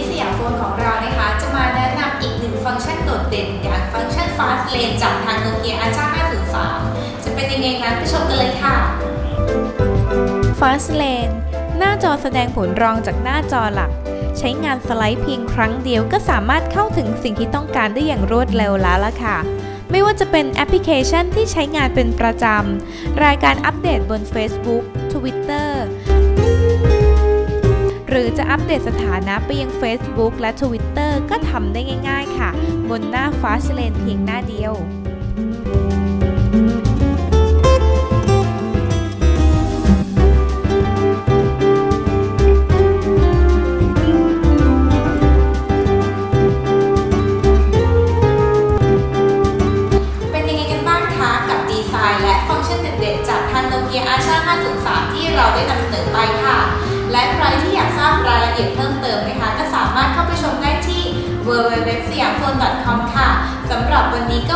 นของเรานะคะ จะมาแนะนำอีกหนึ่งฟังก์ชันโดดเด่นอย่างฟังก์ชัน Fast Lane จากทางโนเกียอาชา503 จะเป็นยังไงนั้นไปชมกันเลยค่ะ Fast Lane หน้าจอแสดงผลรองจากหน้าจอหลัก ใช้งานสไลด์เพียงครั้งเดียวก็สามารถเข้าถึงสิ่งที่ต้องการได้อย่างรวดเร็วแล้วล่ะค่ะไม่ว่าจะเป็นแอปพลิเคชันที่ใช้งานเป็นประจำ รายการอัปเดตบน Facebook Twitter รือจะอัปเดตสถานะไปยัง Facebook และ Twitter ก็ทำได้ง่าย ๆ ค่ะ บนหน้า Fast Lane เพียงหน้าเดียวเป็นยังไงกันบ้างคะกับดีไซน์และฟังก์ชันเด็ดๆจากทางโนเกียอาชา503 ที่เราได้นำเสนอไปค่ะ และใครที่อยากทราบรายละเอียดเพิ่มเติมนะคะ ก็สามารถเข้าไปชมได้ที่ www.siamphone.com ค่ะสำหรับวันนี้ก็